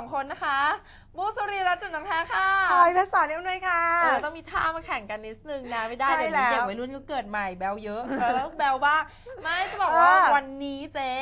องคนนะคะ บูสุรีรัตน์จุนน้ำแพ้ค่ะพลอยเพชรสอนเอ็มด้วยค่ะ เออต้องมีท่ามาแข่งกันนิดนึงนะไม่ได้ ใช่เดี๋ยวนี้แล้วเด็กวัยรุ่นก็เกิดใหม่แบลเยอะเออแล้วแบลบ้างไม่จะบอกว่าเออวันนี้เจ๊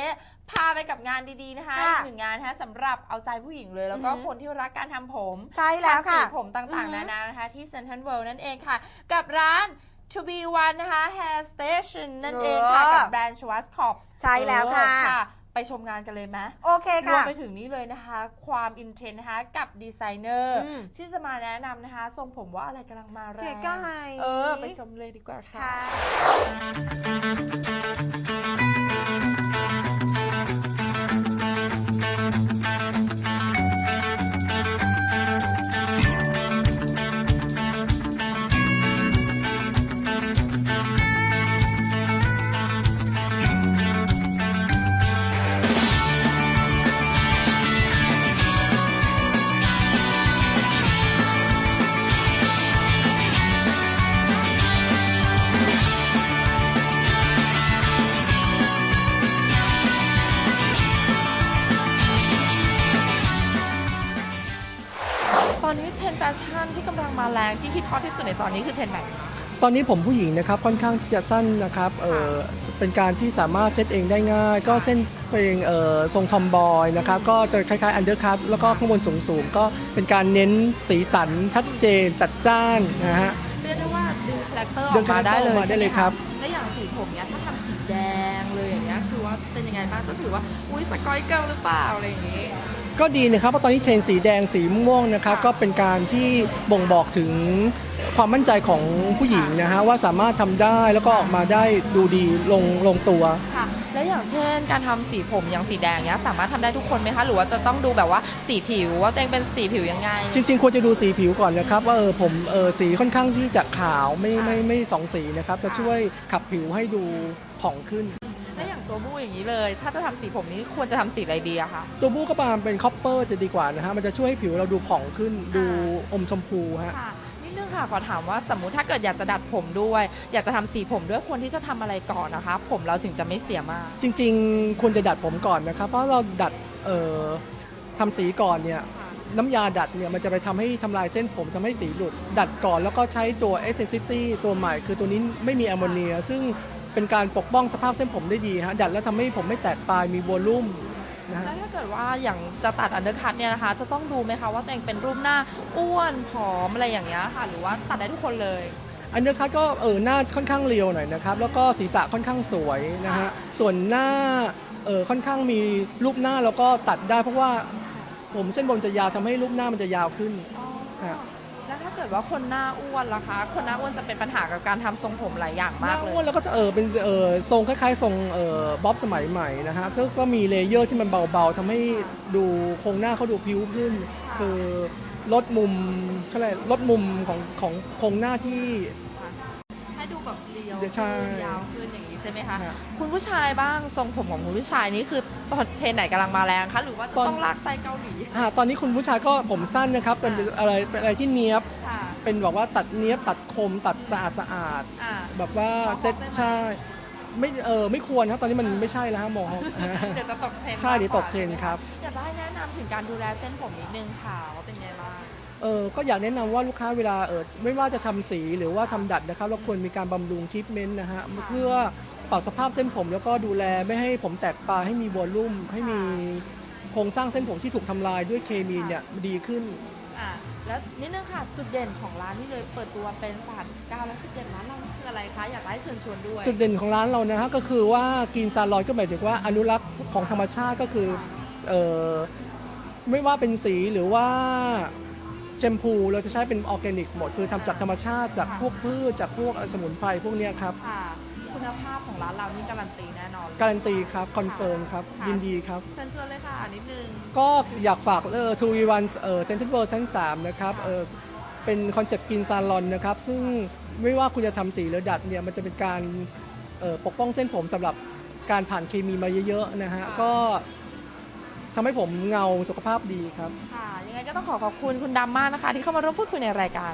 พาไปกับงานดีๆนะคะค่ะอีกหนึ่งงานนะคะสำหรับเอาใจผู้หญิงเลย แล้วก็อือหือ คนที่รักการทำผมใช่แล้วค่ะ ทำสีผมต่างอือๆหืนาอนานะคะ ที่เซ n นทรัลเวิลด์นั่นเองค่ะ กับร้าน To be one นะคะ Hair Station นั่นเองค่ะเออกับแบรนด์ Schwarzkopf ใช่แล้วค่ะ เออ ไปชมงานกันเลยไหมโอเครวมค่ะ ไปถึงนี้เลยนะคะ ความอินเทรนด์นะคะกับดีไซเนอร์อืม ที่จะมาแนะนำนะคะ ทรงผมว่าอะไรกำลังมาแรงเก๋ไก่เออ ไปชมเลยดีกว่าค่ะ ค่ะ แฟชั่นที่กำลังมาแรงที่ฮิตฮอตที่สุดในตอนนี้คือเทรนด์ไหนคะตอนนี้ผมผู้หญิงนะครับค่อนข้างที่จะสั้นนะครับเออเป็นการที่สามารถเซตเองได้ง่าย ก็เส้นเป็นเออทรงทอมบอยนะครับก็จะคล้ายๆอันเดอร์คัตแล้วก็ข้างบนสูงๆ ก็เป็นการเน้นสีสันชัดเจนจัดจ้านนะฮะ เรียกได้ว่าดึงคาแรคเตอร์อดึอกงมาได้เลยคาแรคเตอร์ออกมาได้เลยใช่หครับและอย่างสีผมเนี้ยถ้าทำสีแดงเลยอย่างเงี้ยคือว่าเป็นยังไงบ้างก็ถือว่าอุ้ยสกอยเกิลหรือเปล่าอะไรอย่างงี้ ก็ดีนะครับเพราะตอนนี้เทรนด์สีแดงสีม่วงนะครับค่ะก็เป็นการที่บ่งบอกถึงความมั่นใจของผู้หญิงนะฮะว่าสามารถทำได้แล้วก็ออกมาได้ดูดีลงลงตัว ค่ะ แล้วอย่างเช่น การทำสีผมอย่างสีแดงเนี้ยสามารถทำได้ทุกคนไหมคะ หรือว่าจะต้องดูแบบว่าสีผิวว่าตัวเองเป็นสีผิวยังไง จริง ๆ ควรจะดูสีผิวก่อนนะครับ ว่าเออผมเออสีค่อนข้างที่จะขาวไม่ไม่ไม่สองสีนะครับ จะช่วยขับผิวให้ดูผ่องขึ้นแล้วอย่าง ตัวบู้อย่างนี้เลย ถ้าจะทำสีผมนี้ควรจะทำสีอะไรดีอะคะตัวบู้ก็ประมาณเป็นคอปเปอร์จะดีกว่านะฮะ มันจะช่วยให้ผิวเราดูผ่องขึ้น ดูอมชมพูฮะ ค่ะนิดนึงค่ะขอถามว่าสมมุติถ้าเกิดอยากจะดัดผมด้วย อยากจะทำสีผมด้วยควรที่จะทำอะไรก่อนนะคะ ผมเราถึงจะไม่เสียมาก จริงๆ ควรจะดัดผมก่อนนะครับ เพราะเราดัดเอ่อทำสีก่อนเนี่ยน้ำยาดัดเนี่ยมันจะไปทำให้ทำลายเส้นผมทำให้สีหลุด ดัดก่อนแล้วก็ใช้ตัว e s s e n c i t y ตัวใหม่ คือตัวนี้ไม่มีแอมโมเนีย ซึ่ง เป็นการปกป้องสภาพเส้นผมได้ดีฮะดัดแล้วทำให้ผมไม่แตกปลายมีวอลลุ่มนะฮะ แล้วถ้าเกิดว่าอย่างจะตัดอันเดอร์คัตเนี่ยนะคะ จะต้องดูไหมคะว่าตัวเองเป็นรูปหน้าอ้วนผอมอะไรอย่างเงี้ยค่ะ หรือว่าตัดได้ทุกคนเลย อันเดอร์คัตก็เออหน้าค่อนข้างเรียวหน่อยนะครับ แล้วก็ศีรษะค่อนข้างสวยนะฮะ ส่วนหน้าเออค่อนข้างมีรูปหน้าแล้วก็ตัดได้เพราะว่าผมเส้นบนจะยาวทำให้รูปหน้ามันจะยาวขึ้นฮะแล้วถ้า เกิดว่าคนหน้าอ้วนล่ะคะ คนหน้าอ้วนจะเป็นปัญหากับการทำทรงผมหลายอย่างหมากน้าเลอ้วยนแล้วก็เออเป็นเออทรงคล้ายๆทรงเออบ๊อบสมัยใหม่นะฮะซึ่งก็มีเลเยอร์ที่มันเบาๆทำให้ดูโครงหน้าเขาดูพิ้วขึ้น คือลดมุมเขาเรียกอะไรลดมุมของของโครงหน้าที่ ให้ดูแบบเรียวใช่ขึ้นยาวขึ้นอย่างนี้ ใช่ไหมคะฮะคุณผู้ชายบ้างทรงผมของคุณผู้ชายนี่คือตอนเทรนไหนกำลังมาแรงคะหรือว่าจะตอน ต้องลากไส้เกาหลีอ่าตอนนี้คุณผู้ชายก็ผมสั้นนะครับเป็นอะไรเป็นอะไรที่เนี้ยบ ค่ะเป็นแบบว่าตัดเนี้ยบตัดคมตัดสะอาดสะอาด อ่า แบบว่าหมอฮอปเซ็ตได้ไหม ใช่ไม่เออไม่ควรครับตอนนี้มันไม่ใช่แล้วฮะหมอฮอปเดี๋ยวจะตกเทรนใช่เดี๋ยวตกเทรนครับ อยากจะให้แนะนำถึงการดูแลเส้นผมนิดนึงค่ะว่าเป็นไงบ้าง เออก็อยากแนะนำว่าลูกค้าเวลาเออไม่ว่าจะทำสีหรือว่าทำดัดนะครับ เราควรมีการบำรุงทรีทเมนต์นะฮะเพื่อ ปรับสภาพเส้นผมแล้วก็ดูแลไม่ให้ผมแตกปลายให้มีวอลลุ่ม ให้มีโครงสร้างเส้นผมที่ถูกทำลายด้วยเคมีเนี่ยดีขึ้น อ่าแล้วนิดนึงค่ะ จุดเด่นของร้านนี่เลยเปิดตัวเป็นสถานก้าวแล้วจุดเด่นร้านเรานี่คืออะไรคะอยากให้เชิญชวนด้วยจุดเด่นของร้านเรานะฮะก็คือว่ากินซาลอนก็หมายถึงว่าอนุรักษ์ของธรรมชาติก็คือเออไม่ว่าเป็นสีหรือว่าแชมพูเราจะใช้เป็นออร์แกนิกหมด คือทำจากธรรมชาติจากพวกพืชจากพวกสมุนไพรพวกเนี้ยครับ ค่ะ คุณภาพของร้านเรานี่การันตีแน่นอนเลยการันตีครับคอนเฟิร์มครับค่ะยินดีครับ เชิญชวนเลยค่ะนิดนึง ก็อยากฝากเออทูวีวันเออเซ็นทรัลเวิลด์ชั้น 3 นะครับเออเป็นคอนเซปต์กินซาลอนนะครับ ซึ่งไม่ว่าคุณจะทำสีหรือดัดเนี่ยมันจะเป็นการเอ่อปกป้องเส้นผมสำหรับการผ่านเคมีมาเยอะๆนะฮะ ค่ะ ก็ทำให้ผมเงาสุขภาพดีครับ ค่ะ ยังไงก็ต้องขอขอบคุณคุณดำมากนะคะ ที่เข้ามาร่วมพูดคุยในรายการ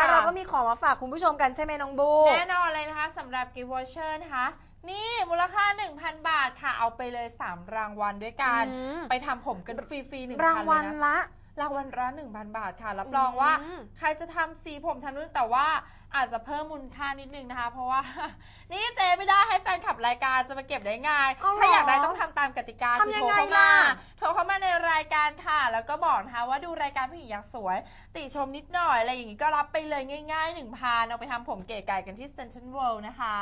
ขอบคุณก็มีของมาฝากคุณผู้ชมกันใช่ไหมน้องบูแน่นอนเลยนะคะสำหรับกิฟต์วอเชอร์นะคะ นี่มูลค่า 1,000 บาทค่ะ เอาไปเลย 3 รางวัลด้วยกัน อืมไปทำผมกันฟรีๆหนึ่งรางวัลเลยนะละ รางวัลละ1,000 บาทค่ะ รับรองว่า อืม ใครจะทำสีผมทำนู่นแต่ว่า อาจจะเพิ่มมูลค่านิดนึงนะคะ เพราะว่า นี่เจไม่ได้ให้แฟนขับรายการจะมาเก็บได้ง่าย เอาเหรอถ้าอยากได้ต้องทำตามกติกาคือทำยังโทรไงเข้ามาล่ะ โทรเข้ามาในรายการค่ะ แล้วก็บอกนะคะว่าดูรายการผู้หญิงอยากสวย ติชมนิดหน่อยอะไรอย่างงี้ก็รับไปเลยง่ายๆ1,000เอาไปทำผมเก๋ไก่กันที่เซ็นทรัลเวิลด์นะคะ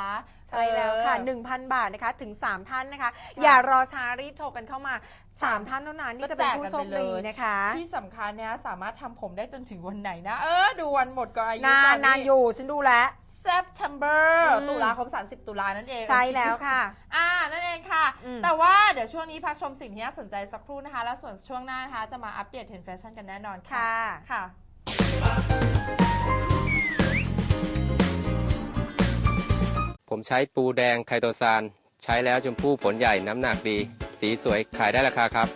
ใช่แล้วค่ะ เออ 1,000 บาทนะคะถึง 3 ท่านนะคะ อย่ารอช้ารีบโทรกันเข้ามา 3 ท่านเท่านั้นที่จะเป็นผู้โชคดีนะคะ ที่สำคัญเนี่ยสามารถทำผมได้จนถึงวันไหนนะ เออ ดูวันหมดก่อนอายุนานก่นานอยู่ฉันดูแลว September อืม ตุลาคม 30 ตุลานั่นเองใช่แล้วค่ะ อ่า นั่นเองค่ะ อืม แต่ว่าเดี๋ยวช่วงนี้พักชมสิ่งที่น่าสนใจสักครู่นะคะ แล้วส่วนช่วงหน้านะคะ จะมาอัปเดตเทรนด์แฟชั่นกันแน่นอนค่ะ ค่ะ ค่ะ ผมใช้ปูแดงไคโตซานใช้แล้วชมพู่ผลใหญ่น้ำหนักดี สีสวยขายได้ราคาครับ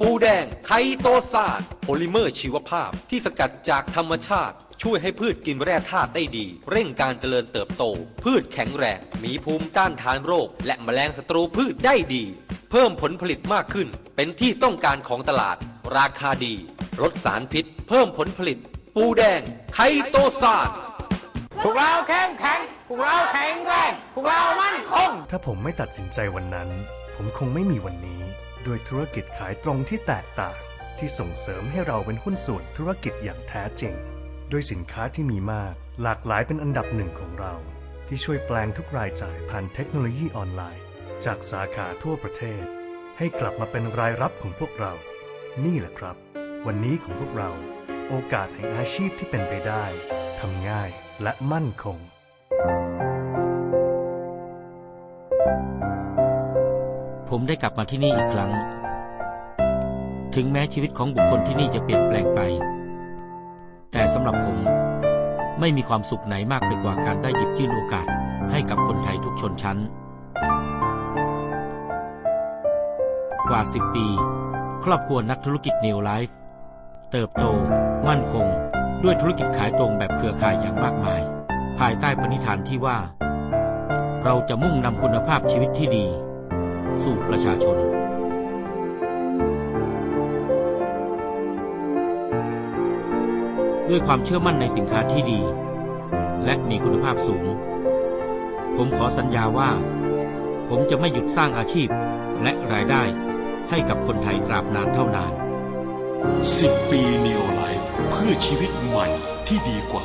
ปูแดงไคโตซานโพลิเมอร์ชีวภาพที่สกัดจากธรรมชาติ ช่วยให้พืชกินแร่ธาตุได้ดี เร่งการเจริญเติบโต พืชแข็งแรง มีภูมิต้านทานโรค และแมลงศัตรูพืชได้ดี เพิ่มผลผลิตมากขึ้น เป็นที่ต้องการของตลาด ราคาดี ลดสารพิษ เพิ่มผลผลิต ปูแดง ไคโตซานพวกเราเข้มแข็ง พวกเราแข็งแรงพวกเรามั่นคง ถ้าผมไม่ตัดสินใจวันนั้น ผมคงไม่มีวันนี้ ด้วยธุรกิจขายตรงที่แตกต่าง ที่ส่งเสริมให้เราเป็นหุ้นส่วนธุรกิจอย่างแท้จริง ด้วยสินค้าที่มีมาก หลากหลายเป็นอันดับหนึ่งของเรา ที่ช่วยแปลงทุกรายจ่ายผ่านเทคโนโลยีออนไลน์ จากสาขาทั่วประเทศ ให้กลับมาเป็นรายรับของพวกเรา นี่แหละครับ วันนี้ของพวกเรา โอกาสแห่งอาชีพที่เป็นไปได้ทำง่ายและมั่นคง ผมได้กลับมาที่นี่อีกครั้ง ถึงแม้ชีวิตของบุคคลที่นี่จะเปลี่ยนแปลงไป แต่สำหรับผม ไม่มีความสุขไหนมากไปกว่าการได้หยิบยื่นโอกาสให้กับคนไทยทุกชนชั้น กว่า 10 ปี ครอบครัวนักธุรกิจ New Life เติบโต มั่นคง ด้วยธุรกิจขายตรงแบบเครือข่ายอย่างมากมาย ภายใต้ปณิธานที่ว่า เราจะมุ่งนำคุณภาพชีวิตที่ดี สู่ประชาชน ด้วยความเชื่อมั่นในสินค้าที่ดี และมีคุณภาพสูง ผมขอสัญญาว่า ผมจะไม่หยุดสร้างอาชีพและรายได้ให้กับคนไทยตราบนานเท่านาน 10 ปี Neo Life เพื่อชีวิตใหม่ที่ดีกว่า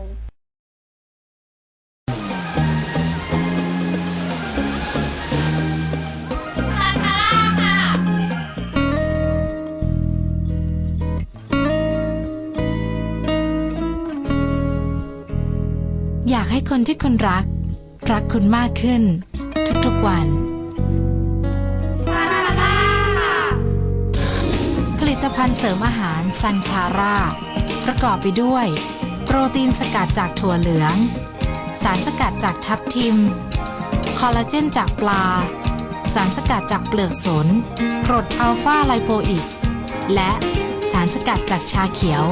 ง ให้คนที่คุณรัก รักคุณมากขึ้น ทุกๆวันผลิตภัณฑ์เสริมอาหารซันคาร่าประกอบไปด้วย โปรตีนสกัดจากถั่วเหลือง สารสกัดจากทับทิม คอลลาเจนจากปลา สารสกัดจากเปลือกสนกรดอัลฟาไลโปอิกและสารสกัดจากชาเขียว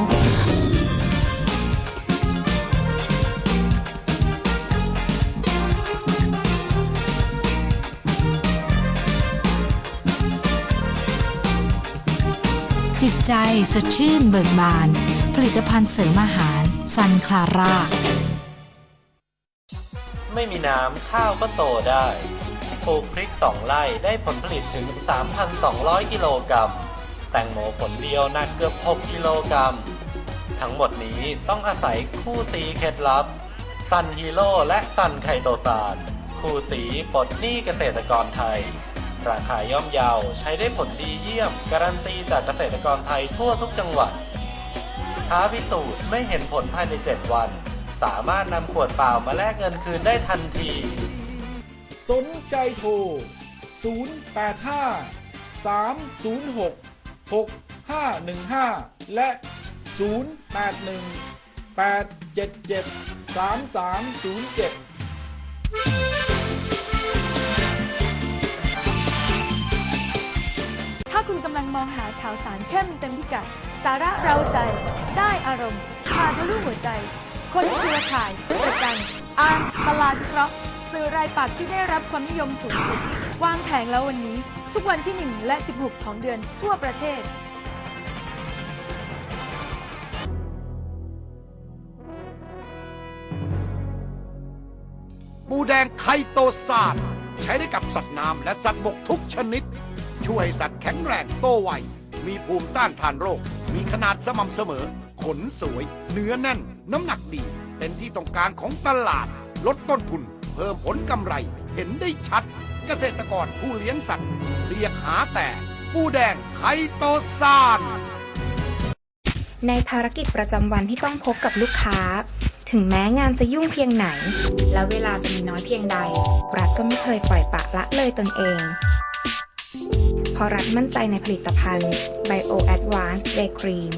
จิตใจสดชื่นเบิกบาน ผลิตภัณฑ์เสริมอาหารซันคลาร่า ไม่มีน้ำข้าวก็โตได้ปลูกพริกสองไร่ได้ผลผลิตถึง 3,200 กิโลกรัม แตงโมผลเดียวหนักเกือบ 6 กิโลกรัม ทั้งหมดนี้ต้องอาศัยคู่สีเคล็ดลับ ซันฮีโร่และซันไคโตซานคู่สีปลดหนี้เกษตรกรไทย ราคาย่อมเยาใช้ได้ผลดีเยี่ยม การันตีจากเกษตรกรไทยทั่วทุกจังหวัดท้าพิสูจน์ไม่เห็นผลภายใน 7 วัน สามารถนำขวดเปล่ามาแลกเงินคืนได้ทันที สนใจโทร 085 306 6515 และ 081 877 3307 คุณกำลังมองหาข่าวสารเข้มเต็มพิกัด สาระเราใจ ได้อารมณ์พาทะลุหัวใจ คนเครือข่ายประกันอ่านตลาดวิเคราะห์สื่อรายปักษ์ที่ได้รับความนิยมสูงสุด วางแผงแล้ววันนี้ ทุกวันที่ 1 และ 16 ของเดือนทั่วประเทศปูแดงไคโตซานใช้ได้กับสัตว์น้ำและสัตว์บกทุกชนิด ช่วยสัตว์แข็งแรงโตไว มีภูมิต้านทานโรค มีขนาดสม่ำเสมอ ขนสวย เนื้อแน่น น้ำหนักดี เป็นที่ต้องการของตลาด ลดต้นทุน เพิ่มผลกำไร เห็นได้ชัด เกษตรกรผู้เลี้ยงสัตว์ เรียกหาแต่ ปูแดงไคโตซานในภารกิจประจำวันที่ต้องพบกับลูกค้า ถึงแม้งานจะยุ่งเพียงไหน และเวลาจะมีน้อยเพียงใด รัฐก็ไม่เคยปล่อยปละละเลยตนเอง ราะรัฐมั่นใจในผลิตภัณฑ์ Bio Advanced Day Cream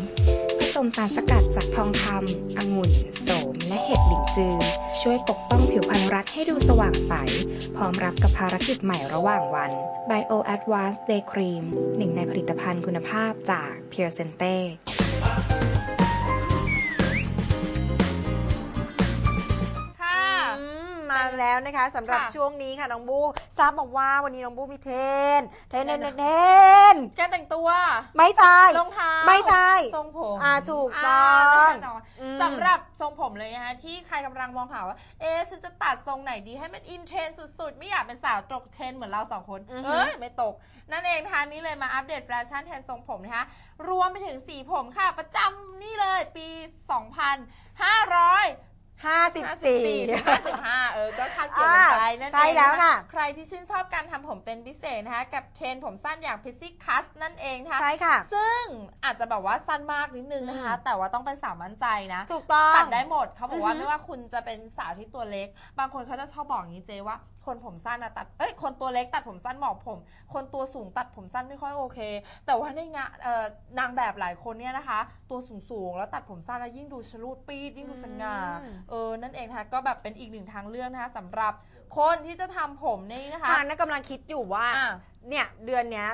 ผสมสารสกัดจากทองคำองุ่น โสม และเห็ดหลินจือ ช่วยปกป้องผิวพรรณรัฐให้ดูสว่างใส พร้อมรับกับภารกิจใหม่ระหว่างวัน Bio Advanced Day Cream หนึ่งในผลิตภัณฑ์คุณภาพจาก Pure Sente แล้วนะคะสำหรับค่ะ ช่วงนี้ค่ะน้องบูทราบบอกว่าวันนี้น้องบูมีเทรนเทรนเทรนเทรนเทรนการแต่งตัวไม่ใช่ รองเท้าไม่ใช่ทรงผมอ่าถูกต้องแน่นอนอืม สำหรับทรงผมเลยนะคะที่ใครกำลังมองหาว่า เอ๊ะฉันจะตัดทรงไหนดีให้มันอินเทรนด์สุดๆ ไม่อยากเป็นสาวตกเทรนด์เหมือนเราสองคนอือฮึ เอ้ยไม่ตก นั่นเองนะคะนี่เลยมาอัปเดตแฟชั่นเทรนด์ทรงผมนะคะรวมไปถึงสีผมค่ะ ประจำนี่เลยปี 2,500 ห้าสิบสี่55 เออ ก็คาดเกี่ยวกันไปนั่นเองใช่แล้วค่ะ ใครที่ชื่นชอบการทำผมเป็นพิเศษนะคะ กับเทรนด์ผมสั้นอย่างพิซซี่คัสนั่นเองนะคะใช่ค่ะ ซึ่งอาจจะแบบว่าสั้นมากนิดนึงนะคะ อืม แต่ว่าต้องเป็นสาวมั่นใจนะ ถูกต้อง ตัดได้หมดเขาบอกว่าอือฮึไม่ว่าคุณจะเป็นสาวที่ตัวเล็ก บางคนเขาจะชอบบอกอย่างนี้เจว่า คนผมสั้นอะตัดเอ้ยคนตัวเล็กตัดผมสั้นเหมาะผม คนตัวสูงตัดผมสั้นไม่ค่อยโอเค แต่ว่าในงานเอ่อนางแบบหลายคนเนี่ยนะคะ ตัวสูงสูงๆแล้วตัดผมสั้นแล้วยิ่งดูชลูดปีดยิ่งดูสง่าอืมเออนั่นเองนะคะก็แบบเป็นอีกหนึ่งทางเลือกนะคะสำหรับคนที่จะทำผมนี่นะคะ ฉันน่ะกำลังคิดอยู่ว่า อะ เนี่ยเดือนเนี้ย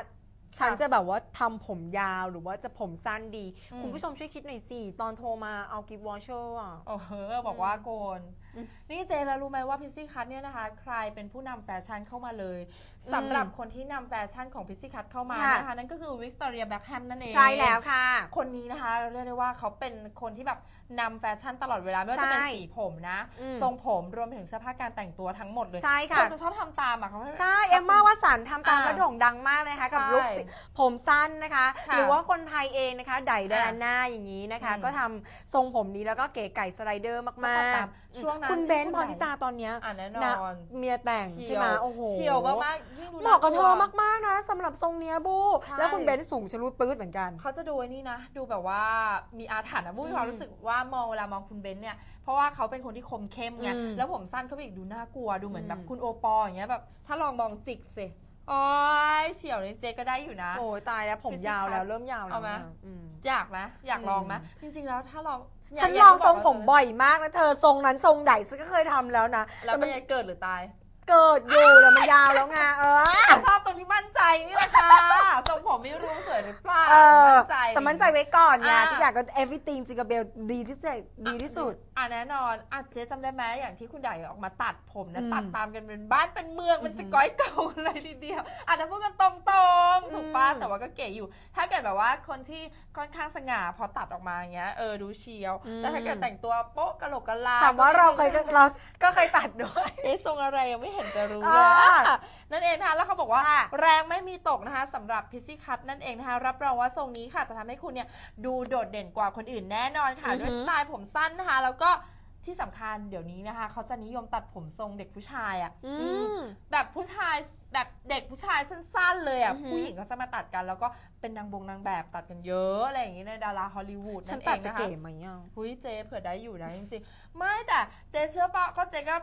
ฉันค่ะจะแบบว่าทำผมยาวหรือว่าจะผมสั้นดี อืม คุณผู้ชมช่วยคิดหน่อยสิตอนโทรมาเอากิฟต์วอชเชอร์อะ โอ้โหบอกว่าโกนนี่เจแล้วรู้ไหมว่าพิซซี่คัทเนี่ยนะคะ ใครเป็นผู้นำแฟชั่นเข้ามาเลยสำหรับคนที่นำแฟชั่นของพิซซี่คัทเข้ามาค่ะ นะคะ นั่นก็คือวิกตอเรียแบ็คแฮมนั่นเอง ใช่แล้วค่ะ คนนี้นะคะเรียกได้ว่าเขาเป็นคนที่แบบ นำแฟชั่นตลอดเวลาไม่ว่าจะเป็นใช่สีผมนะ อืม ทรงผมรวมไปถึงเสื้อผ้าการแต่งตัวทั้งหมดเลยใช่ค่ะคนจะชอบทำตามอะเขา ใช่ เอ็มมาว่าสันทำตามอ่าแล้วโด่งดังมากเลยนะคะกับใช่ลุคสีผมสั้นนะคะ ค่ะหรือว่าคนไทยเองนะคะ ไดแดอะนหน้าอย่างนี้นะคะ อืมก็ทำทรงผมนี้แล้วก็เก๋ไก่สไลเดอร์ก็มาตัดกตามช่วงนั้นคุณเบนซ์ช่วงพไหนรชิตาตอนเนี้ยอะแน่นนะอนเมียแต่งใช่ไหมโอ้โหเฉียวมากๆยิ่งดูเหมาะกับน่เธกลัอวมาก ๆ นะสำหรับทรงเนี้ยบู ใช่ แล้วคุณเบนซ์สูงชะลุดปื๊ดเหมือนกัน เขาจะดูไอ้นี่นะ ดูแบบว่ามีอาถรรพ์นะบุ้ยอืม ความรู้สึกว่ามองเวลามองคุณเบนซ์เนี่ยเพราะว่าเขาเป็นคนที่คมเข้มไงอืม แล้วผมสั้นเขาไปอีกดูน่ากลัวดูเหมือนแบบอืมคุณโอปอล์อย่างเงี้ยแบบถ้าลองมองจิกสิโอ้ยเฉียวนี่เจ๊ก็ได้อยู่นะ โอ้ยตายแล้วผมพี่ยาวแล้วสิคะเริ่มยาวแล้วเอาไหมนะอืม อยากไหมอยากลองไหมอืมจริง ๆ แล้วถ้าลองฉันยากลองจะบกทรงผมว่าบ่อยมากนะเธอทรงนั้นทรงใดฉันก็เคยทำแล้วนะแล้วแต่เป็มันนไงเกิดหรือตาย เกิดอยู่แล้วมันยาวแล้วไงเออ ชอบตรงที่มั่นใจนี่แหละค่ะทรงผมไม่รู้สวยหรือเปล่าเออมั่นใจ แต่มั่นใจไว้ก่อนไงอ่า ทุกอย่างก็ everything จิงกับเบลดีที่สุดดีที่สุด อะแน่นอนอะเจ๊จำได้ไหมอย่างที่คุณไดออกมาตัดผมนะอืมตัดตามกันเป็นบ้านเป็นเมืองเป็นสกอยเก่าอะไรทีเดียวอาจจะพูดกันตรงๆถูกป้ะอืมแต่ว่าก็เก๋อยู่ ถ้าเกิดแบบว่าคนที่ค่อนข้างสง่าพอตัดออกมาอย่างเงี้ยเออดูเชียวอืม แต่ถ้าเกิดแต่งตัวโป๊ะกะโหลกกะลาถามว่าเราเคยก็เราก็เคยตัดด้วย เอ๊ะทรงอะไรยังไม่เห็นจะรู้อ่าเลยอะนั่นเองนะคะแล้วเขาบอกว่าค่ะแรงไม่มีตกนะคะสำหรับพิซซี่คัตนั่นเองนะคะรับรองว่าทรงนี้ค่ะจะทำให้คุณเนี่ยดูโดดเด่นกว่าคนอื่นแน่นอนค่ะอือหือด้วยสไตล์ผมสั้นนะคะแล้วก็ที่สำคัญเดี๋ยวนี้นะคะ เขาจะนิยมตัดผมทรงเด็กผู้ชายอะอือืมมแบบผู้ชายแบบเด็กผู้ชายายสั้นๆ เลยอะอือหือผู้หญิงก็จะมาตัดกัน แล้วก็เป็นนางบงนางแบบตัดกันเยอะอะไรอย่างงี้ในดาราฮอลลีวูดฉันั่นนเอตัดงจะนะคะเก๋ไหมอะหุยเจเผื่อได้อยู่นะจริงๆไม่แต่เจเชื่อปะก็เจก็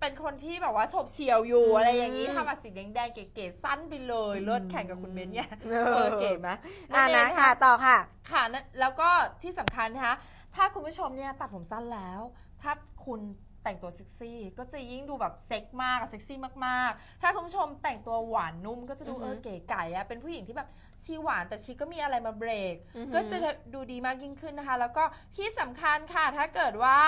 เป็นคนที่แบบว่าโฉบเฉี่ยวอยู่อืมอะไรอย่างนี้ทำมาสีแดงๆเก๋ๆสั้นไปเลยเลือดแข่งกับคุณเบนเนี่ยเออเออเก๋ไหมอ่านั่นเองนะค่ะต่อค่ะค่ะนั่นแล้วก็ที่สำคัญนะคะถ้าคุณผู้ชมเนี่ยตัดผมสั้นแล้ว ถ้าคุณ แต่งตัวเซ็กซี่ ก็จะยิ่งดูแบบเซ็กมากอะเซ็กซี่มากๆ ถ้าคุณผู้ชมแต่งตัวหวานนุ่มก็จะดูอือเอฮึอเก๋ไก่อะเป็นผู้หญิงที่แบบชีหวานแต่ชีก็มีอะไรมาเบรก อือฮึ ก็จะดูดีมากยิ่งขึ้นนะคะ แล้วก็ที่สำคัญค่ะ ถ้าเกิดว่า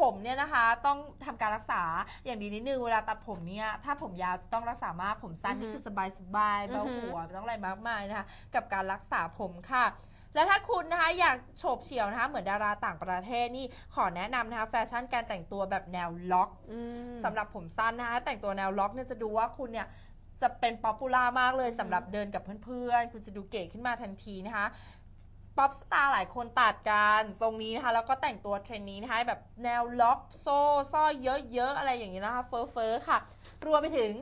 ผมเนี่ยนะคะต้องทำการรักษาอย่างดีนิดนึงเวลาตัดผมเนี่ยถ้าผมยาวจะต้องรักษามากผมสั้นนี่คือสบายสบายๆเบาอือฮึ หัวไม่ต้องอะไรมากมายนะคะ กับการรักษาผมค่ะ และถ้าคุณนะคะอยากโฉบเฉี่ยวนะคะเหมือนดาราต่างประเทศนี่ขอแนะนำนะคะแฟชั่นการแต่งตัวแบบแนวล็อกอืมสำหรับผมสั้นนะคะแต่งตัวแนวล็อกเนี่ยจะดูว่าคุณเนี่ยจะเป็นป๊อปปูล่ามากเลยสำหรับเดินกับเพื่อนๆ คุณจะดูเก๋ขึ้นมาทันทีนะคะป๊อปสตาร์หลายคนตัดกันทรงนี้นะคะแล้วก็แต่งตัวเทรนด์นี้นะคะแบบแนวล็อกโซ่สร้อยเยอะๆ อะไรอย่างนี้นะคะ เฟอร์เฟอร์ค่ะ รวมไปถึง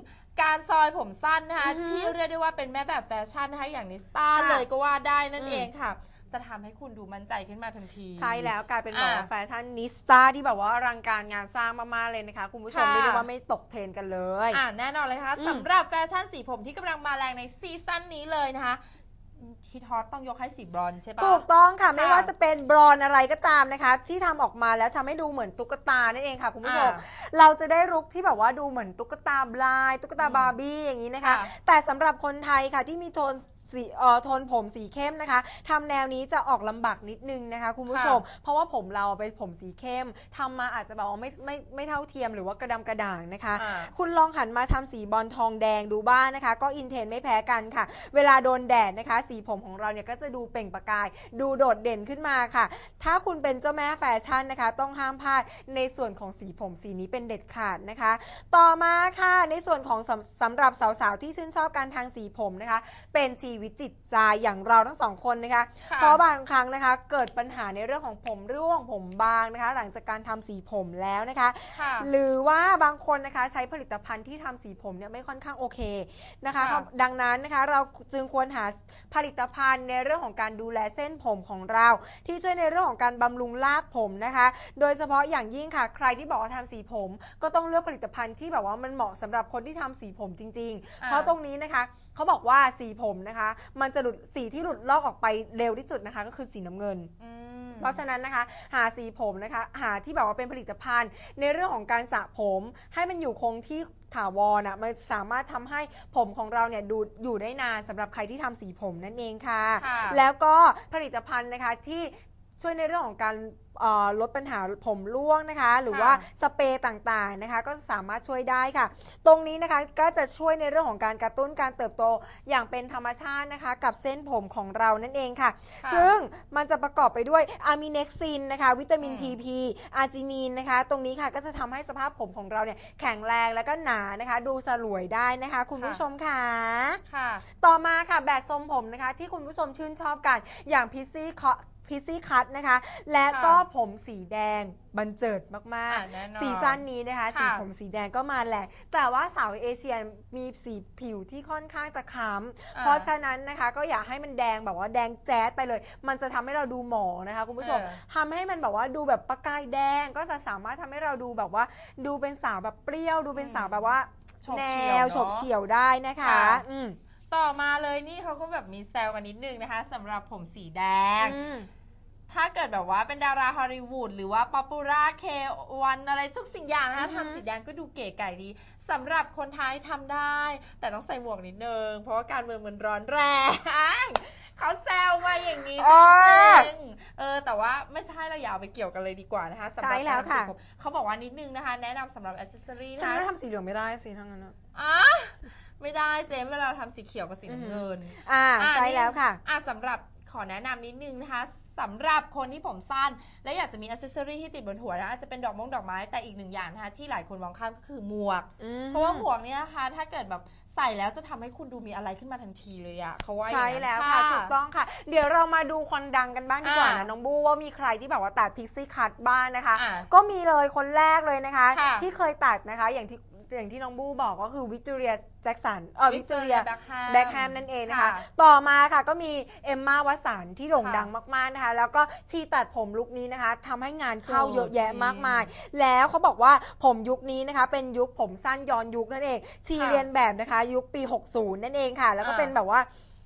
การซอยผมสั้นนะคะอือฮึที่เรียกได้ว่าเป็นแม่แบบแฟชั่นนะคะอย่างนิสต้าค่ะเลยก็ว่าได้นั่นอืมเองค่ะ จะทำให้คุณดูมั่นใจขึ้นมาทันที ใช่แล้วกลายเป็นแบบว่าอะแฟชั่นนิสต้าที่แบบว่าอลังการงานสร้างมากๆเลยนะคะ คุณผู้ชมค่ะ เรียกได้ว่าไม่ตกเทรนด์กันเลย อ่าแน่นอนเลยค่ะอืมสำหรับแฟชั่นสีผมที่กำลังมาแรงในซีซั่นนี้เลยนะคะ ฮิตฮอตต้องยกให้สีบรอนซ์ใช่ปะ ถูกต้องค่ะค่ะ ไม่ว่าจะเป็นบรอนอะไรก็ตามนะคะ ที่ทำออกมาแล้วทำให้ดูเหมือนตุ๊กตานั่นเองค่ะคุณผู้ชม อ่าเราจะได้ลุกที่แบบว่าดูเหมือนตุ๊กตาบลาย ตุ๊กตาอืมบาร์บี้อย่างนี้นะคะ ค่ะแต่สำหรับคนไทยค่ะที่มีโทน สีเอ่อโทนผมสีเข้มนะคะทำแนวนี้จะออกลำบากนิดนึงนะคะ คุณผู้ชม เพราะว่าผมเราเป็นผมสีเข้มทำมาอาจจะแบบว่าไม่ไม่ไม่เท่าเทียมหรือว่ากระดำกระด่างนะคะ อ่า คุณลองหันมาทำสีบอลทองแดงดูบ้างนะคะ ก็อินเทรนด์ไม่แพ้กันค่ะ เวลาโดนแดดนะคะ สีผมของเราเนี่ยก็จะดูเปล่งประกาย ดูโดดเด่นขึ้นมาค่ะ ถ้าคุณเป็นเจ้าแม่แฟชั่นนะคะ ต้องห้ามพลาดในส่วนของสีผมสีนี้เป็นเด็ดขาดนะคะ ต่อมาค่ะในส่วนของสำสำหรับสาวๆที่ชื่นชอบการทางสีผมนะคะ เป็นชีวิตจิตใจอย่างเราทั้งสองคนนะคะค่ะเพราะบางครั้งนะคะ เกิดปัญหาในเรื่องของผมร่วงผมบางนะคะ หลังจากการทำสีผมแล้วนะคะค่ะหรือว่าบางคนนะคะใช้ผลิตภัณฑ์ที่ทำสีผมเนี่ยไม่ค่อนข้างโอเคนะคะค่ะดังนั้นนะคะเราจึงควรหาผลิตภัณฑ์ในเรื่องของการดูแลเส้นผมของเรา ที่ช่วยในเรื่องของการบำรุงรากผมนะคะ โดยเฉพาะอย่างยิ่งค่ะ ใครที่บอกว่าทำสีผม ก็ต้องเลือกผลิตภัณฑ์ที่แบบว่ามันเหมาะสำหรับคนที่ทำสีผมจริงๆอ่าเพราะตรงนี้นะคะเขาบอกว่าสีผมนะคะมันจะหลุดสีที่หลุดลอกออกไปเร็วที่สุดนะคะ ก็คือสีน้ำเงินอืมเพราะฉะนั้นนะคะ หาสีผมนะคะ หาที่แบบว่าเป็นผลิตภัณฑ์ ในเรื่องของการสระผม ให้มันอยู่คงที่ถาวรนะมันสามารถทำให้ผมของเราเนี่ยดูอยู่ได้นานสำหรับใครที่ทำสีผมนั่นเองค่ะค่ะ แล้วก็ผลิตภัณฑ์นะคะที่ช่วยในเรื่องของการเอ่อ ลดปัญหาผมร่วงนะคะ หรือว่าสเปรย์ต่างๆนะคะ ก็สามารถช่วยได้ค่ะ ตรงนี้นะคะก็จะช่วยในเรื่องของการกระตุ้นการเติบโตอย่างเป็นธรรมชาตินะคะ กับเส้นผมของเรานั่นเองค่ะค่ะซึ่งมันจะประกอบไปด้วยอะมิเน็กซินนะคะ วิตามินอืมพีพีอาร์จินีนนะคะ ตรงนี้ค่ะก็จะทำให้สภาพผมของเราเนี่ยแข็งแรงแล้วก็หนานะคะ ดูสลวยได้นะคะ คุณผู้ชมค่ะค่ะ ต่อมาค่ะแบบทรงผมนะคะ ที่คุณผู้ชมชื่นชอบกันอย่างพิซซี่ พิซซี่คัตนะคะ และก็ค่ะผมสีแดงบันเจิดมาก อะแน่นอนๆ ซีซั่นนี้นะคะ ค่ะ สีผมสีแดงก็มาแหละ แต่ว่าสาวเอเชียมีสีผิวที่ค่อนข้างจะค้ำอ่าเพราะฉะนั้นนะคะก็อย่าให้มันแดงแบบว่าแดงแจ๊ดไปเลย มันจะทำให้เราดูหมองนะคะคุณผู้ชม เออ ทำให้มันแบบว่าดูแบบประกายแดงก็จะสามารถทำให้เราดูแบบว่า ดูเป็นสาวแบบเปรี้ยวดูเป็นสาวแบบว่าโฉบแนเฉี่ยววเนอะโฉบเฉี่ยวได้นะคะค่ะ อืมต่อมาเลยนี่เขาก็แบบมีแซวกันนิดนึงนะคะสำหรับผมสีแดง อืม ถ้าเกิดแบบว่าเป็นดาราฮอลลีวูดหรือว่าป๊อปปูล่าเควันอะไรทุกสิ่งอย่างนะคะอือฮึทำสีแดงก็ดูเก๋ไก่ดีสำหรับคนไทยทำได้ แต่ต้องใส่หมวกนิดนึง เพราะว่าการเมืองมันร้อนแรง เขาแซวมาอย่างนี้จอ่าริงๆเออแต่ว่าไม่ใช่เราอย่าเอาไปเกี่ยวกันเลยดีกว่านะคะสำหใช่รับแล้วการค่ะทำสีผมเขาบอกว่านิดนึงนะคะ แนะนำสำหรับอ c เซสซอรี่ฉันนะว่าทำสีเหลืองไม่ได้สิทั้งนั้นอะอะไม่ได้เจมส์เวลาเราทำสีเขียวกับสีน้ำเงินอ่าอะใช่นี่แล้วค่ะอะสำหรับ ขอแนะนำนิดนึงนะคะสำหรับคนที่ผมสั้น และอยากจะมีอ c เซสซอรี่ที่ติดบนหัวนะอาจจะเป็นดอกมงดอกไม้แต่อีกหนึ่งอย่างนะคะที่หลายคนมองข้ามก็คือหมวก เพราะว่าหมวกเนี่ยนะคะถ้าเกิดแบบใส่แล้วจะทำให้คุณดูมีอะไรขึ้นมาทันทีเลยอะเขาว่าอย่างใช่นั้นแล้วค่ะถูกต้องค่ะ เดี๋ยวเรามาดูคนดังกันบ้างดีกว่าอ่านะน้องบูว่ามีใครที่แบบว่าตัดพิกซี่คัตบ้างนะคะอ่าก็มีเลยคนแรกเลยนะคะค่ะที่เคยตัดนะคะอย่างที่ อย่างที่น้องบูบอกก็คือวิกตอเรียแจ็คสันเออวิกตอเรีย Victoria Beckham แบ็คแฮมนั่นเองนะคะ ค่ะ ต่อมาค่ะก็มีเอมมาวัสันที่โด่งค่ะดังมากๆนะคะ แล้วก็ชีตัดผมลุคนี้นะคะทำให้งานเข้าโอ้เยอะแยะจริงมากมาย แล้วเขาบอกว่าผมยุคนี้นะคะ เป็นยุคผมสั้นย้อนยุคนั่นเองชีค่ะเรียนแบบนะคะ ยุคปี 60 นั่นเองค่ะ แล้วก็อ่า เป็นแบบว่า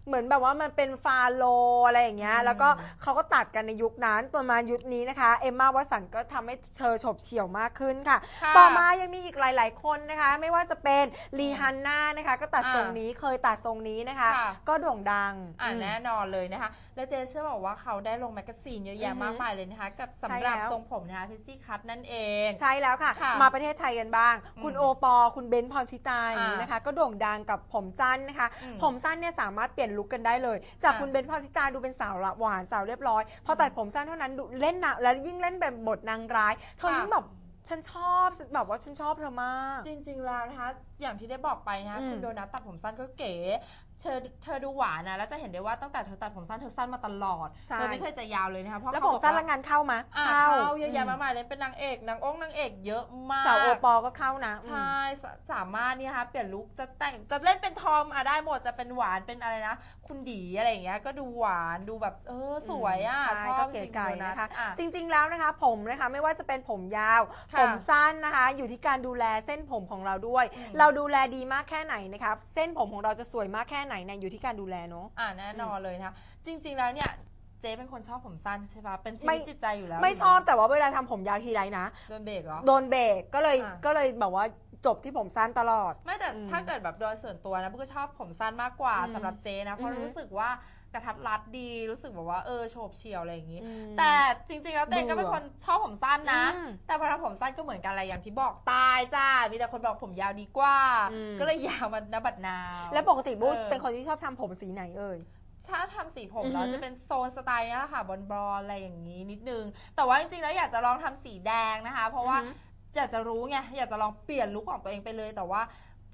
เหมือนแบบว่ามันเป็นฟาโลอะไรอย่างเงี้ยอืมแล้วก็เขาก็ตัดกันในยุคนั้นตัวมายุคนี้นะคะ เอมมาวัสันก็ทำให้เชอฉบเฉี่ยวมากขึ้นค่ะ ค่ะต่อมายังมีอีกหลาย ๆ คนนะคะ ไม่ว่าจะเป็นลีฮันน่านะคะ ก็ตัดอ่าทรงนี้เคยตัดทรงนี้นะคะ ค่ะ ก็โด่งดังอ่าอืม แน่นอนเลยนะคะ และเจเชื่อบอกว่าเขาได้ลงแมกกาซีนเยอะแยะอือฮึมากมายเลยนะคะ กับใช่สำหรับแล้ว ทรงผมนะคะพิซซี่คัตนั่นเอง ใช่แล้วค่ะ ค่ะมาประเทศไทยกันบ้าง อืมคุณโอปอคุณเบนซ์พรชิตาอย่างนี้อ่านนะคะ ก็โด่งดังกับผมสั้นนะคะ อืมผมสั้นเนี่ยสามารถเปลี่ยนลุคกันได้เลย จากค่ะคุณเบนซ์พรชิตาดูเป็นสาวละหวานสาวเรียบร้อย พอตัดผมสั้นเท่านั้นดูเล่นหนักแล้วยิ่งเล่นแบบบทนางร้ายเธอค่ะยิ่งแบบฉันชอบแบบว่าฉันชอบเธอมาก จริง ๆ แล้วนะคะอย่างที่ได้บอกไปนะคะอืมคุณโดนัทตัดผมสั้นก็เก๋ เธอเธอดูหวานนะแล้วจะเห็นได้ว่าตั้งแต่เธอตัดผมสั้นเธอสั้นมาตลอดใช่ เธอไม่เคยจะยาวเลยนะคะเพราะแล้วเขาผมบอกสั้นว่าแล้วงานเข้ามาอ่าเข้าเยอะแยะมากมายเลยเป็นนางเอกนางองค์นางเอกเยอะมาก สาวโอปอก็เข้านะอืม ใช่สสามารถเนี่ยนะคะเปลี่ยนลุคจะแต่งจะเล่นเป็นทอมอะได้หมดจะเป็นหวานเป็นอะไรนะ คุณดีอะไรอย่างเงี้ยก็ดูหวานดูแบบเออสวยอะใช่ชอบก็จเก๋ริงๆไก่โดนัทนะคะ อ่ จริง ๆ แล้วนะคะ ผมนะคะไม่ว่าจะเป็นผมยาว ค่ะผมสั้นนะคะ อยู่ที่การดูแลเส้นผมของเราด้วย อืมเราดูแลดีมากแค่ไหนนะคะ เส้นผมของเราจะสวยมากแค่ไหนเนี่ยอยู่ที่การดูแลเนาะอ่าแน่นอนเลยนะคะจริง ๆ แล้วเนี่ยเจ๊เป็นคนชอบผมสั้นใช่ปะเป็นชีไม่วิตจิตใจอยู่แล้วไม่ชอบแต่ว่าเวลาทำผมยาวทีไรนะ โดนเบรกเหรอ โดนเบรกก็เลยอ่าก็เลยแบบว่าจบที่ผมสั้นตลอด ไม่แต่อืมถ้าเกิดแบบโดยส่วนตัวนะบุ๊กก็ชอบผมสั้นมากกว่าอืมสำหรับเจนะเพอืราะอฮึรู้สึกว่า กระทัดรัดดีรู้สึกแบบว่าเออโฉบเฉี่ยวอะไรอย่างนี้อืมแต่จริงๆแล้วเต้นก็เป็นคนชอบผมสั้นนะอืมแต่พอทำผมสั้นก็เหมือนกันอะไรอย่างที่บอกตายจ้า มีแต่คนบอกผมยาวดีกว่าอืมก็เลยยาวมันนบัดนาวแล้วปกติบูเออเป็นคนที่ชอบทำผมสีไหนเอ่ยถ้าทำสีผมอือฮึแล้วจะเป็นโซนสไตล์เนี้ยแหละค่ะบอลบอลอะไรอย่างนี้นิดนึง แต่ว่าจริงๆแล้วอยากจะลองทำสีแดงนะคะ เพราะว่าอือฮึอยากจะรู้ไงอยากจะลองเปลี่ยนลุคของตัวเองไปเลย แต่ว่า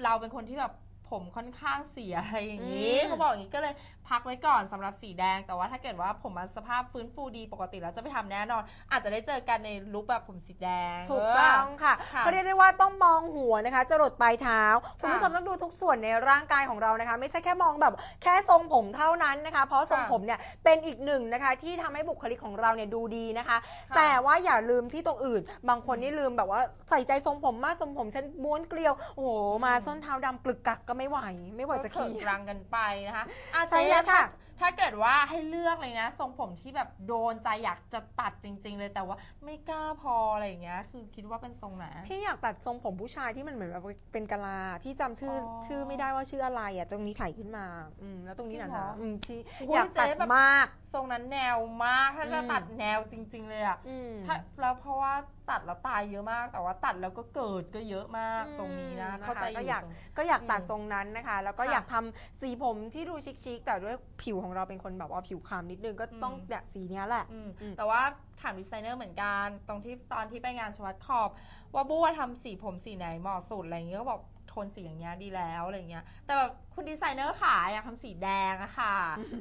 เราเป็นคนที่แบบผมค่อนข้างเสียอะไรอย่างนี้อืมเขาบอกอย่างนี้ก็เลย พักไว้ก่อนสำหรับสีแดง แต่ว่าถ้าเกิดว่าผมมันสภาพฟื้นฟูดีปกติแล้วจะไปทำแน่นอน อาจจะได้เจอกันในลุคแบบผมสีแดง ถูกต้องค่ะค่ะเขาเรียกได้ว่าต้องมองหัวนะคะจรดปลายเท้าคุณค่ะผู้ชมต้องดูทุกส่วนในร่างกายของเรานะคะ ไม่ใช่แค่มองแบบแค่ทรงผมเท่านั้นนะคะ เพราะทรงค่ะผมเนี่ยเป็นอีกหนึ่งนะคะที่ทำให้บุคลิกของเราเนี่ยดูดีนะคะค่ะแต่ว่าอย่าลืมที่ตรงอื่น บางคนนี่ลืมแบบว่าใส่ใจทรงผมมากทรงผมฉันม้วนเกลียวโอ้โหมาส้นเท้าดำกลึกกักก็ไม่ไหว ไม่ไหวจะก็เขิขี่นรังกันไปนะคะอาใช่เจ๊แฟค่ะ ถ้าถ้าเกิดว่าให้เลือกเลยนะทรงผมที่แบบโดนใจอยากจะตัดจริง ๆ เลยแต่ว่าไม่กล้าพออะไรอย่างเงี้ย คือคิดว่าเป็นทรงไหน พี่อยากตัดทรงผมผู้ชายที่มันเหมือนแบบเป็นกะลา พี่จำชื่อออชื่อไม่ได้ว่าชื่ออะไรอะตรงนี้ไถขึ้นมาอืมแล้วตรงนี้จรินะงเหรอนะอืมที่โอ้โหอยากตัดเจ๊แบบ มาก ทรงนั้นแนวมากถ้าจะอืม ตัดแนวจริง ๆ เลยอะอืม ถ้าแล้วเพราะว่าตัดแล้วตายเยอะมาก แต่ว่าตัดแล้วก็เกิดก็เยอะมากทรงนี้นะอืมเข้าใจก็ออยากยู่ก็อยากตัดอืมทรงนั้นนะคะ แล้วก็ค่ะอยากทำสีผมที่ดูชิคๆแต่ด้วยผิวของเราเป็นคนแบบว่าผิวคล้ำนิดนึงก็ต้องอืมเนี่ยสีเนี้ยแหละอืมอืมแต่ว่าถามดีไซเนอร์เหมือนกัน ตรงที่ตอนที่ไปงานชวัดขอบ ว่าบู้ว่าทำสีผมสีไหนเหมาะสุดอะไรอย่างเงี้ยก็บอกโทนสีอย่างเงี้ยดีแล้วอะไรอย่างเงี้ย แต่แบบคุณดีไซเนอร์ขาอยากทำสีแดงอะค่ะ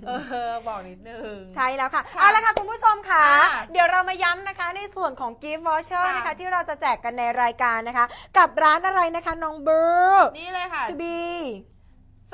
เออ บอกนิดนึง ใช่แล้วค่ะค่ะเอาละค่ะ คุณผู้ชมค่ะค่ะ เดี๋ยวเรามาย้ำนะคะในส่วนของ gift voucher ค่ะนะคะ ที่เราจะแจกกันในรายการนะคะ กับร้านอะไรนะคะน้องเบิร์นี่เลยค่ะ to be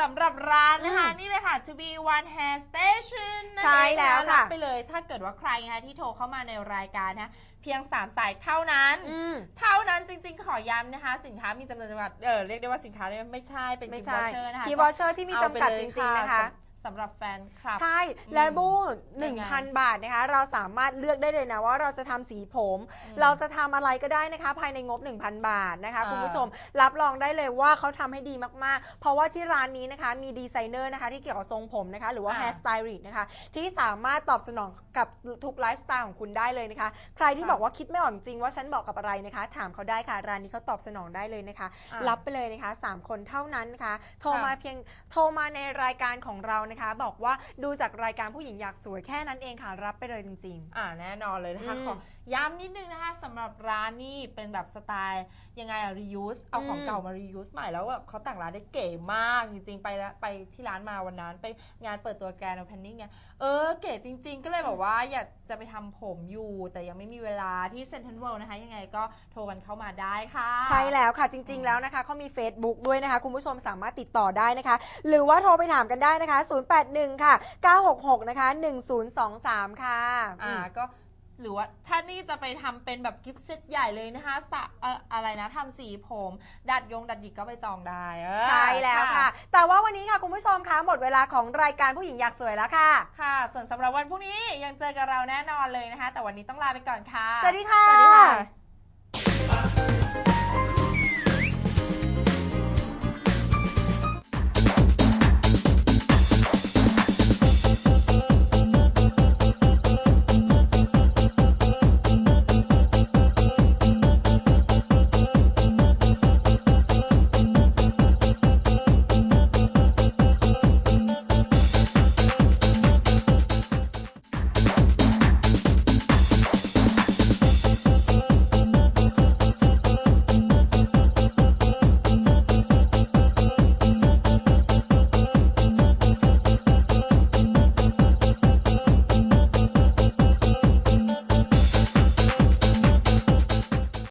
สำหรับร้านนะคะอืมนี่เลยค่ะ to be one hair station นั่นใช่เองนแล้วค่ะ รับไปเลยถ้าเกิดว่าใครนะคะที่โทรเข้ามาในรายการนะเพียง 3 สายเท่านั้น อืม เท่านั้นจริงๆ ขอย้ำนะคะ สินค้ามีจำนวนจำกัดเออเรียกได้ว่าสินค้าเนี่ยไม่ใช่เป็นไม่กิฟใช่ต์วอเชอร์นะคะ gift voucher ที่มีจำกัดจริงๆนะคะ สำหรับแฟนคลับ ใช่และบู้ยังไง1,000 บาทนะคะ เราสามารถเลือกได้เลยนะว่าเราจะทำสีผม อืมเราจะทำอะไรก็ได้นะคะ ภายในงบ 1,000 บาทนะคะอ่าคุณผู้ชมรับรองได้เลยว่าเขาทำให้ดีมากๆ เพราะว่าที่ร้านนี้นะคะมีดีไซเนอร์นะคะ ที่เกี่ยวกับทรงผมนะคะ หรือว่าอ่า hair stylist นะคะ ที่สามารถตอบสนองกับทุกไลฟ์สไตล์ของคุณได้เลยนะคะ ใครที่ค่ะบอกว่าคิดไม่ออกจริงว่าฉันบอกกับอะไรนะคะ ถามเขาได้ค่ะร้านนี้เขาตอบสนองได้เลยนะคะ อ่ารับไปเลยนะคะ 3 คนเท่านั้นนะคะ โทรค่ะมาเพียงโทรมาในรายการของเรานะคะ บอกว่าดูจากรายการผู้หญิงอยากสวยแค่นั้นเองค่ะรับไปเลยจริงอ่าแน่นอนเลยนะคะอืม ขอย้ำนิดนึงนะคะสำหรับร้านนี่เป็นแบบสไตล์ยังไงอะ reuse เอาของอืมเก่ามา reuse ใหม่แล้วแบบเขาแต่งร้านได้เก๋มาก จริงๆ ไปแล้วไปที่ร้านมาวันนั้น ไปงานเปิดตัวแกรนด์ opening ไงเออเก๋จริง ๆ ก็เลยแบบว่าอยากจะไปทำผมอยู่ แต่ยังไม่มีเวลาที่เซนทรัลเวิลด์นะคะ ยังไงก็โทรกันเข้ามาได้ค่ะ ใช่แล้วค่ะจริง ๆ แล้วนะคะเขามี Facebook ด้วยนะคะ คุณผู้ชมสามารถติดต่อได้นะคะ หรือว่าโทรไปถามกันได้นะคะ 081 ค่ะ 966 นะคะ 1023 ค่ะ อ่าก็ หรือว่าถ้านี่จะไปทำเป็นแบบกิฟต์เซตใหญ่เลยนะคะสะเอ่ออะไรนะทำสีผม ดัดยงดัดหยิกก็ไปจองได้เออใช่แล้วค่ะ แต่ว่าวันนี้ค่ะคุณผู้ชมคะหมดเวลาของรายการผู้หญิงอยากสวยแล้วค่ะ ค่ะ ส่วนสำหรับวันพรุ่งนี้ยังเจอกับเราแน่นอนเลยนะคะ แต่วันนี้ต้องลาไปก่อนค่ะ สวัสดีค่ะ สวัสดีค่ะ